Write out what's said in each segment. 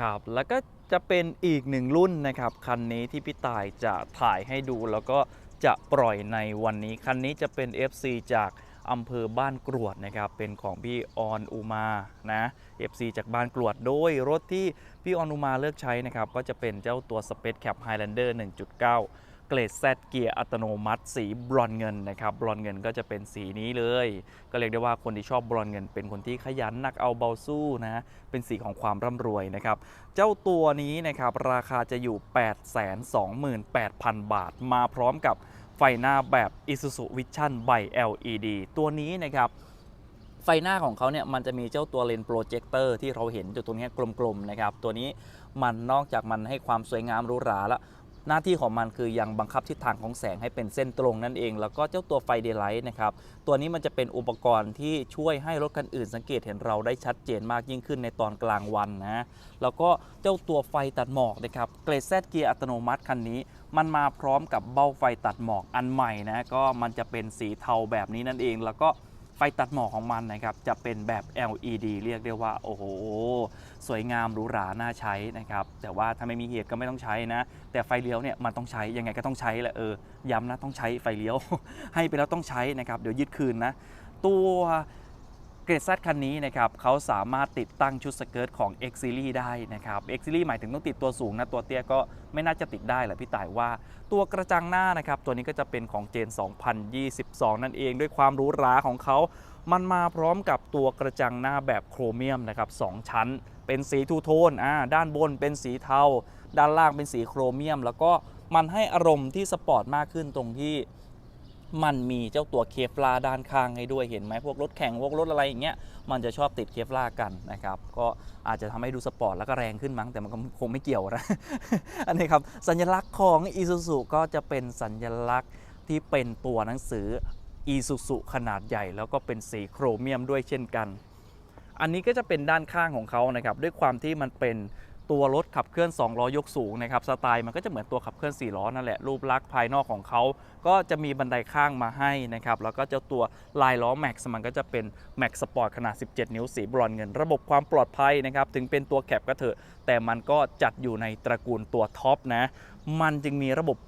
ครับแล้วก็จะเป็นอีกหนึ่งรุ่นนะครับคันนี้ที่พี่ตายจะถ่ายให้ดูแล้วก็จะปล่อยในวันนี้ คันนี้จะเป็น FC จากอำเภอบ้านกรวดนะครับ เป็นของพี่ออนอุมานะ FC จากบ้านกรวดโดยรถที่พี่ออนอุมาเลือกใช้นะครับ ก็จะเป็นเจ้าตัว Space Cap Highlander 1.9 เกรด Z เกียร์อัตโนมัติ สีบรอนเงินนะครับบรอนเงินก็จะเป็นสีนี้เลย ก็เรียกได้ว่าคนที่ชอบบรอนเงิน เป็นคนที่ขยันหนักเอาเบาสู้นะเป็นสีของความร่ำรวยนะครับเจ้าตัวนี้นะครับราคาจะอยู่ 828,000 บาท มาพร้อมกับไฟหน้าแบบ Isuzu Vision by LED ตัวนี้นะครับไฟหน้าของเขาเนี่ยมันจะมีเจ้าตัวเลนส์โปรเจคเตอร์ที่เราเห็นอยู่ตรงนี้กลมๆนะครับตัวนี้มันนอกจากมันให้ความสวยงามหรูหราแล้ว หน้าที่ของมันคือยังบังคับทิศทางของแสงให้เป็นเส้นตรงนั่นเอง แล้วก็เจ้าตัวไฟเดย์ไลท์นะครับ ตัวนี้มันจะเป็นอุปกรณ์ที่ช่วยให้รถคันอื่น สังเกตเห็นเราได้ชัดเจนมากยิ่งขึ้นในตอนกลางวันนะ แล้วก็เจ้าตัวไฟตัดหมอกนะครับเกรดแซดเกียร์อัตโนมัติคันนี้ มันมาพร้อมกับเบ้าไฟตัดหมอกอันใหม่นะ ก็มันจะเป็นสีเทาแบบนี้นั่นเอง แล้วก็ ไฟตัดหมอกของมันนะครับจะเป็นแบบ LED เรียกได้ว่า โอ้โห สวยงามหรูหราน่าใช้นะครับ แต่ว่าถ้าไม่มีเหตุก็ไม่ต้องใช้นะ แต่ไฟเลี้ยวเนี่ยมันต้องใช้ยังไงก็ต้องใช้แหละเออย้ำนะต้องใช้ไฟเลี้ยว ให้ไปแล้วต้องใช้นะครับ เดี๋ยวยึดคืนนะ ตัว เกรดซัคันนี้นะครับเขาสามารถติดตั้งชุดสเกิร์ตของ X Series ได้นะครับ X Series หมายถึงต้องติดตัวสูงนะ ตัวเตี้ยก็ไม่น่าจะติดได้แหละพี่ต่ายว่า ตัวกระจังหน้านะครับ ตัวนี้ก็จะเป็นของเจน 2022 นั่นเองด้วยความหรูหราของเขา มันมาพร้อมกับตัวกระจังหน้าแบบโครเมียมนะครับสองชั้น เป็นสีทูโทนอ่าด้านบนเป็นสีเทา ด้านล่างเป็นสีโครเมียม แล้วก็มันให้อารมณ์ที่สปอร์ตมากขึ้นตรงที่ มันมีเจ้าตัวเคฟลาด้านข้างให้ด้วยเห็นไหมพวกรถแข่งพวกรถอะไรอย่างเงี้ยมันจะชอบติดเคฟลากันนะครับก็อาจจะทำให้ดูสปอร์ตแล้วก็แรงขึ้นมั้งแต่มันก็คงไม่เกี่ยวนะอันนี้ครับสัญลักษณ์ของ Isuzu ก็จะเป็นสัญลักษณ์ที่เป็นตัวหนังสือ Isuzu ขนาดใหญ่ แล้วก็เป็นสีโครเมียมด้วยเช่นกัน อันนี้ก็จะเป็นด้านข้างของเขานะครับด้วยความที่มันเป็น ตัวรถขับเคลื่อน 2 ล้อยกสูงนะครับสไตล์มันก็จะเหมือนตัวขับเคลื่อน 4 ล้อนั่นแหละรูปลักษณ์ภายนอกของเขา ก็จะมีบันไดข้างมาให้นะครับแล้วก็เจ้าตัวลายล้อ Max มันก็จะเป็น Max Sport ขนาด 17 นิ้วสีบรอนเงิน ระบบความปลอดภัยนะครับถึงเป็นตัวแคปก็เถอะ แต่มันก็จัดอยู่ในตระกูลตัวท็อปนะมันจึงมีระบบ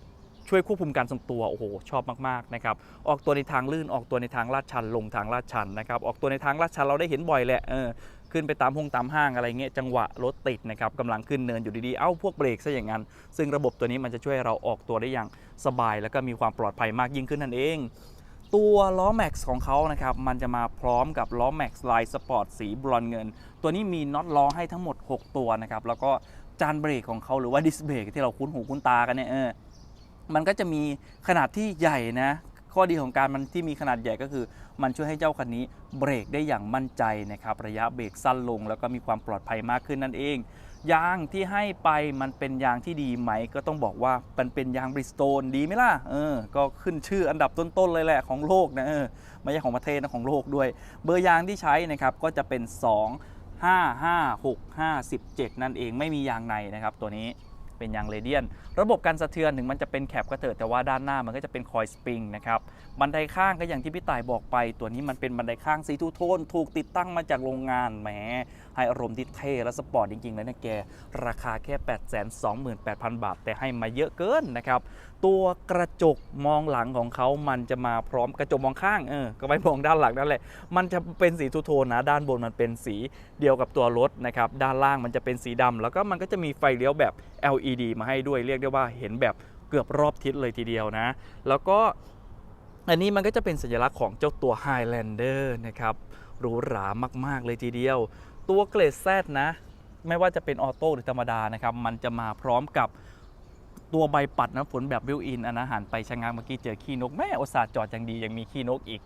ช่วยควบคุมการทรงตัว โอ้โห ชอบมาก ๆ นะครับ ออกตัวในทางลื่นออกตัวในทางลาดชัน ลงทางลาดชันนะครับ ออกตัวในทางลาดชันเราได้เห็นบ่อยแหละเออ ขึ้นไปตามห้องตามห้างอะไรเงี้ยจังหวะรถติดนะครับกำลังขึ้นเนินอยู่ดีๆ เอ้าพวกเบรกซะอย่างนั้น ซึ่งระบบตัวนี้มันจะช่วยเราออกตัวได้อย่างสบาย แล้วก็มีความปลอดภัยมากยิ่งขึ้นนั่นเอง ตัวล้อแม็กซ์ของเขานะครับมันจะมาพร้อมกับล้อแม็กซ์ลายสปอร์ตสีบรอนเงิน ตัวนี้มีน็อตล้อให้ทั้งหมด 6 ตัวนะครับแล้วก็จานเบรกของเขาหรือว่าดิสเบรกที่เราคุ้นหูคุ้นตากันเนี่ยเออมันก็จะมีขนาดที่ใหญ่นะ ข้อดีของการมันที่มีขนาดใหญ่ก็คือ มันช่วยให้เจ้าคันนี้เบรกได้อย่างมั่นใจนะครับระยะเบรกสั้นลง แล้วก็มีความปลอดภัยมากขึ้นนั่นเอง ยางที่ให้ไปมันเป็นยางที่ดีไหม ก็ต้องบอกว่ามันเป็นยางบริสโตนดีไหมล่ะเออก็ขึ้นชื่ออันดับต้นๆเลยแหละของโลกนะเออไม่ใช่ของประเทศนะของโลกด้วย เบอร์ยางที่ใช้นะครับก็จะเป็น 2 5 5 6 5 17 นั่นเองไม่มียางในนะครับตัวนี้ เป็นยางเรเดียน ระบบการสะเทือนถึงมันจะเป็นแคปก็เถอะแต่ว่าด้านหน้ามันก็จะเป็นคอยสปริงนะครับบันไดข้างก็อย่างที่พี่ต่ายบอกไป ตัวนี้มันเป็นบันไดข้างสีทูโทนถูกติดตั้งมาจากโรงงานแหม ให้อารมณ์ที่เท่และสปอร์ตจริงๆเลยนะแก ราคาแค่ 828,000 บาท แต่ให้มาเยอะเกินนะครับ ตัวกระจกมองหลังของเขามันจะมาพร้อมกระจกมองข้างเออก็ไม่มองด้านหลังนั่นแหละ มันจะเป็นสีทูโทนนะด้านบนมันเป็นสีเดียวกับตัวรถนะครับด้านล่างมันจะเป็นสีดำแล้วก็มันก็จะมีไฟเลี้ยวแบบ LED มาให้ด้วยเรียกได้ว่าเห็นแบบเกือบรอบทิศเลยทีเดียวนะ แล้วก็อันนี้มันก็จะเป็นสัญลักษณ์ของเจ้าตัว Highlander นะครับหรูหรามาก ๆ เลยทีเดียว ตัวเกรดแซดนะ ไม่ว่าจะเป็นออโต้หรือธรรมดานะครับ มันจะมาพร้อมกับตัวใบปัดน้ำฝนแบบบิวอินอันนะหันไปชะงักเมื่อกี้เจอขี้นกแม่อุตส่าห์จอดอย่างดียังมีขี้นกอีก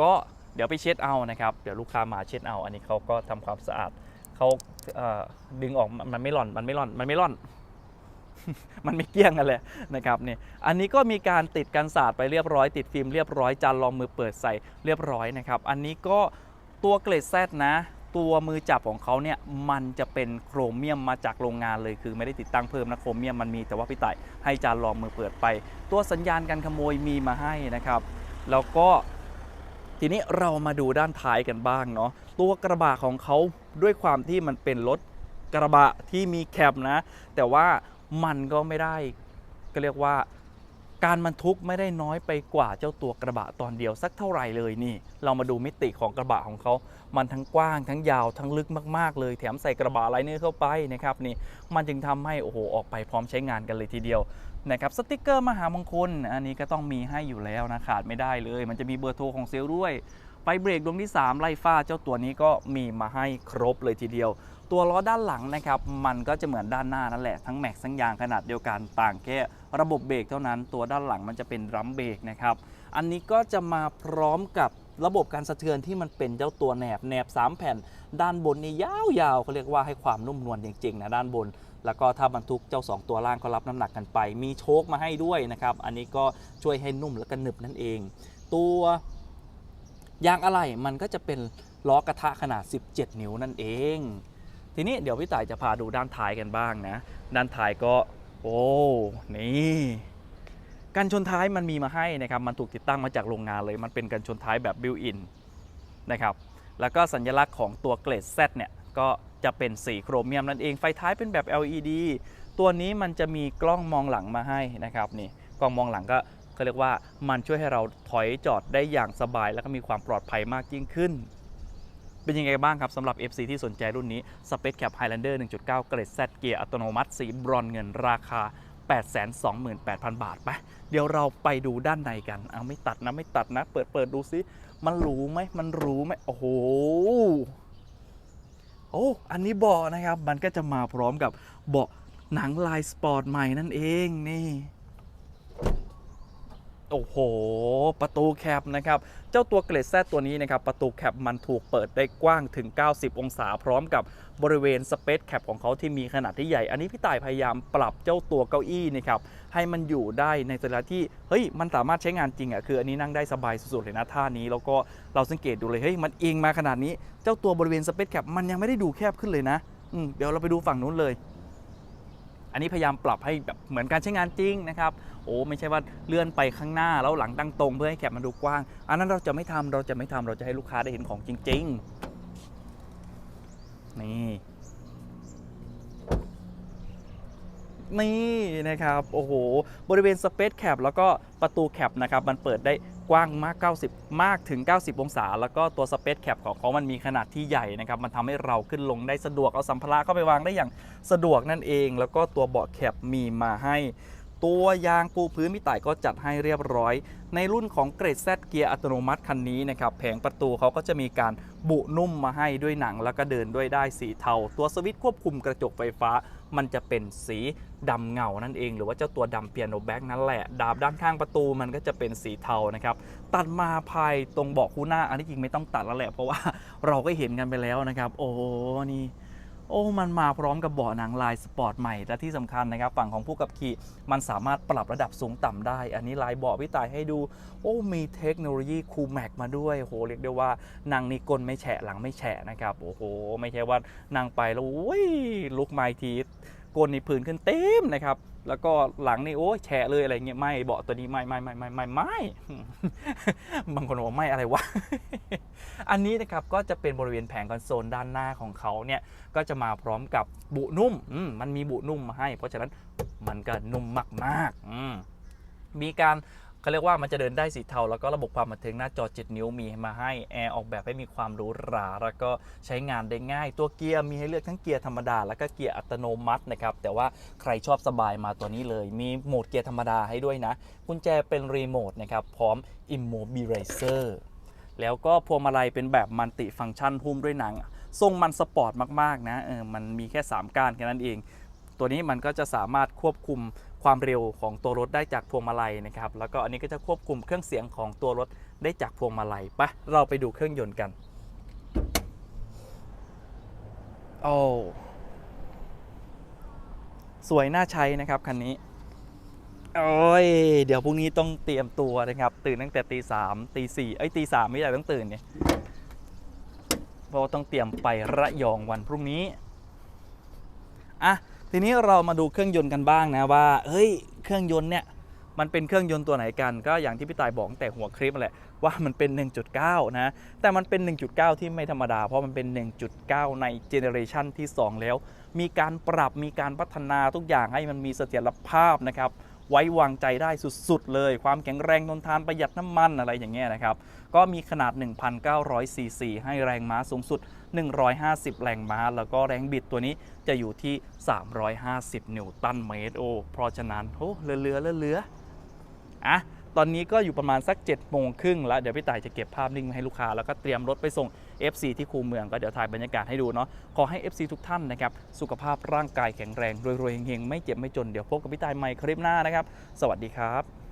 ก็เดี๋ยวไปเช็ดเอานะครับ เดี๋ยวลูกค้ามาเช็ดเอา อันนี้เขาก็ทำความสะอาดเขาเอ่อดึงออกมันไม่ร่อนมันไม่ร่อนมันไม่ร่อน มันไม่เกี้ยงกันเลยนะครับเนี่ยอันนี้ก็มีการติดกันสาดไปเรียบร้อย ติดฟิล์มเรียบร้อยจานรองมือเปิดใส่เรียบร้อยนะครับ อันนี้ก็ตัวเกรดแซดนะ ตัวมือจับของเขาเนี่ยมันจะเป็นโครเมียมมาจากโรงงานเลยคือไม่ได้ติดตั้งเพิ่มนะโครเมียมมันมีแต่ว่าพี่ต่ายให้จานรองมือเปิดไป ตัวสัญญาณการขโมยมีมาให้นะครับ แล้วก็ทีนี้เรามาดูด้านท้ายกันบ้างเนาะตัวกระบะของเขาด้วยความที่มันเป็นรถกระบะที่มีแคปนะ แต่ว่ามันก็ไม่ได้ก็เรียกว่า การบรรทุกไม่ได้น้อยไปกว่าเจ้าตัวกระบะตอนเดียวสักเท่าไหร่เลยนี่ เรามาดูมิติของกระบะของเขา มันทั้งกว้างทั้งยาวทั้งลึกมากๆ เลย แถมใส่กระบะไลเนอร์เข้าไปนะครับนี่มันจึงทำให้โอ้โหออกไปพร้อมใช้งานกันเลยทีเดียวนะครับสติกเกอร์มหามงคล อันนี้ก็ต้องมีให้อยู่แล้วนะขาดไม่ได้เลย มันจะมีเบอร์โทรของเซลล์ด้วย ไฟเบรกดวงที่ 3 ไล่ฟ้าเจ้าตัวนี้ก็มีมาให้ครบเลยทีเดียว ตัวล้อด้านหลังนะครับ มันก็จะเหมือนด้านหน้านั่นแหละ ทั้งแม็กซ์ทั้งยางขนาดเดียวกันต่างแค่ระบบเบรกเท่านั้น ตัวด้านหลังมันจะเป็นรัมเบรกนะครับ อันนี้ก็จะมาพร้อมกับระบบการสะเทือนที่มันเป็นเจ้าตัวแหนบแหนบ 3 แผ่น ด้านบนนี่ยาวๆเขาเรียกว่าให้ความนุ่มนวลจริงๆนะด้านบน แล้วก็ถ้าบรรทุกเจ้า 2 ตัวล่างก็รับน้ำหนักกันไป มีโชคมาให้ด้วยนะครับ อันนี้ก็ช่วยให้นุ่มและก็หนึบนั่นเอง ตัว ยางอะไหล่มันก็จะเป็นล้อกระทะขนาด 17 นิ้วนั่นเอง ทีนี้เดี๋ยวพี่ต่ายจะพาดูด้านท้ายกันบ้างนะ ด้านท้ายก็ โอ้นี่กันชนท้ายมันมีมาให้นะครับ มันถูกติดตั้งมาจากโรงงานเลย มันเป็นกันชนท้ายแบบบิวอินนะครับ แล้วก็สัญลักษณ์ของตัวเกรด Z เนี่ย ก็จะเป็นสีโครเมียมนั่นเอง ไฟท้ายเป็นแบบ LED ตัวนี้มันจะมีกล้องมองหลังมาให้นะครับนี่ กล้องมองหลังก็ เขาเรียกว่ามันช่วยให้เราถอยจอดได้อย่างสบาย แล้วก็มีความปลอดภัยมากยิ่งขึ้น เป็นยังไงบ้างครับสำหรับ FC ที่สนใจรุ่นนี้ Space Cap Highlander 1.9 เกรด Z เกียร์อัตโนมัติ สีบรอนเงินราคา 828,000 บาทไปเดี๋ยวเราไปดูด้านในกัน เอาไม่ตัดนะไม่ตัดนะ เปิดเปิดดูซิ มันหรูไหมมันหรูไหมโอ้โหโอ้อันนี้เบาะนะครับ มันก็จะมาพร้อมกับเบาะหนังลายสปอร์ตใหม่นั่นเองนี่ โอ้โห ประตูแคปนะครับ เจ้าตัวเกรดแซตัวนี้นะครับ ประตูแคปมันถูกเปิดได้กว้างถึง 90 องศา พร้อมกับบริเวณสเปซแคปของเขาที่มีขนาดที่ใหญ่ อันนี้พี่ต่ายพยายามปรับเจ้าตัวเก้าอี้นะครับ ให้มันอยู่ได้ในสถานที่ เฮ้ย มันสามารถใช้งานจริงอะ คืออันนี้นั่งได้สบายสุดๆเลยนะท่านี้ แล้วก็เราสังเกตดูเลย เฮ้ย มันเอียงมาขนาดนี้ เจ้าตัวบริเวณสเปซแคปมันยังไม่ได้ดูแคบขึ้นเลยนะ อืม เดี๋ยวเราไปดูฝั่งนู้นเลย อันนี้พยายามปรับให้แบบเหมือนการใช้งานจริงนะครับ โอ้ไม่ใช่ว่าเลื่อนไปข้างหน้าแล้วหลังตั้งตรง เพื่อให้แคปมันดูกว้าง อันนั้นเราจะไม่ทำเราจะไม่ทำเราจะให้ลูกค้าได้เห็นของจริง ๆ นี่ นี่นะครับ โอ้โห บริเวณสเปซแคปแล้วก็ประตูแคปนะครับ มันเปิดได้กว้างมาก 90 มากถึง 90 องศา แล้วก็ตัวสเปซแคปของเขามันมีขนาดที่ใหญ่นะครับ มันทำให้เราขึ้นลงได้สะดวก เอาสัมภาระเข้าไปวางได้อย่างสะดวกนั่นเอง แล้วก็ตัวเบาะแคปมีมาให้ ตัวยางปูพื้นมิต่ายก็จัดให้เรียบร้อย ในรุ่นของเกรด Z เกียร์อัตโนมัติคันนี้นะครับ แผงประตูเขาก็จะมีการบุนุ่มมาให้ด้วยหนัง แล้วก็เดินด้วยได้สีเทา ตัวสวิตช์ควบคุมกระจกไฟฟ้า มันจะเป็นสีดำเงานั่นเอง หรือว่าเจ้าตัวดำเปียโนแบ็กนั่นแหละ ดาบด้านข้างประตูมันก็จะเป็นสีเทานะครับ ตัดมาภายตรงเบาะคู่หน้า อันนี้จริงไม่ต้องตัดแล้วแหละ เพราะว่าเราก็เห็นกันไปแล้วนะครับ โอ้นี่ อ้มันมาพร้อมกับเบาะหนังลายสปอร์ตใหม่และที่สำคัญนะครับ ฝั่งของผู้ขับขี่มันสามารถปรับระดับสูงต่ำได้ อันนี้ลายเบาะพี่ตายให้ดู โอ้มีเทคโนโลยีคูลแม็กมาด้วยโหเรียกได้ว่านั่งนี่ก้นไม่แฉะหลังไม่แฉะนะครับโอ้โห ไม่ใช่ว่านั่งไปแล้วโอ้ยลุกไม้ทีก้นนี่ผื่นขึ้นเต็มนะครับ แล้วก็หลังนี่โอ้ยแฉะเลยอะไรเงี้ยไม่เบาะตัวนี้ไม่ไม่ไม่ไม่ไม่ไม่บางคนบอกไม่อะไรวะอันนี้นะครับก็จะเป็นบริเวณแผงคอนโซลด้านหน้าของเขาเนี่ยก็จะมาพร้อมกับบุนุ่มอืมมันมีบุนุ่มมาให้ เพราะฉะนั้นมันก็นุ่มมากๆอืมมีการ เขาเรียกว่ามันจะเดินได้สีเทา แล้วก็ระบบความบันเทิงหน้าจอ 7 นิ้วมีมาให้แอร์ออกแบบให้มีความหรูหรา แล้วก็ใช้งานได้ง่าย ตัวเกียร์มีให้เลือกทั้งเกียร์ธรรมดา แล้วก็เกียร์อัตโนมัตินะครับ แต่ว่าใครชอบสบายมาตัวนี้เลย มีโหมดเกียร์ธรรมดาให้ด้วยนะกุญแจเป็นรีโมทนะครับ พร้อม Immobilizer แล้วก็พวงมาลัยเป็นแบบมัลติฟังก์ชันหุ้มด้วยหนัง ทรงมันสปอร์ตมาก ๆ นะเออมันมีแค่ 3 ก้านแค่นั้นเอง ตัวนี้มันก็จะสามารถควบคุม ความเร็วของตัวรถได้จากพวงมาลัยนะครับ แล้วก็อันนี้ก็จะควบคุมเครื่องเสียงของตัวรถได้จากพวงมาลัยปะเราไปดูเครื่องยนต์กัน โอ้สวยน่าใช้นะครับคันนี้ โอ้ย เดี๋ยวพรุ่งนี้ต้องเตรียมตัวนะครับ ตื่นตั้งแต่ตีสามตีสี่เอ้ตีสามไม่ใช่ต้องตื่นเนี่ย เพราะต้องเตรียมไประยองวันพรุ่งนี้ อะ ทีนี้เรามาดูเครื่องยนต์กันบ้างนะว่าเฮ้ยเครื่องยนต์เนี่ยมันเป็นเครื่องยนต์ตัวไหนกัน ก็อย่างที่พี่ตายบอกแต่หัวคลิปแหละว่ามันเป็น 1.9 นะ แต่มันเป็น 1.9 ที่ไม่ธรรมดา เพราะมันเป็น 1.9 ในเจเนอเรชันที่ 2 แล้ว มีการปรับมีการพัฒนาทุกอย่างให้มันมีเสถียรภาพนะครับ ไว้วางใจได้สุดๆ เลย ความแข็งแรงทนทานประหยัดน้ำมันอะไรอย่างเงี้ยนะครับ ก็มีขนาด 1,900ซีซีให้แรงม้าสูงสุด 150 แรงม้า แล้วก็แรงบิดตัวนี้จะอยู่ที่ 350 นิวตันเมตรโอ้เพราะฉะนั้นโอ้เลือเลือเรือเรืออะ ตอนนี้ก็อยู่ประมาณสัก7จ็ดโมงครึ่งแล้วเดี๋ยวพี่ต่ายจะเก็บภาพนิ่งให้ลูกค้า แล้วก็เตรียมรถไปส่ง FC ที่คูเมืองก็เดี๋ยวถ่ายบรรยากาศให้ดูเนาะขอให้ FC ทุกท่านนะครับสุขภาพร่างกายแข็งแรงรวยๆเฮงๆไม่เจ็บไม่จนเดี๋ยวพบกับพี่ต่ายใหม่คลิปหน้านะครับ สวัสดีครับ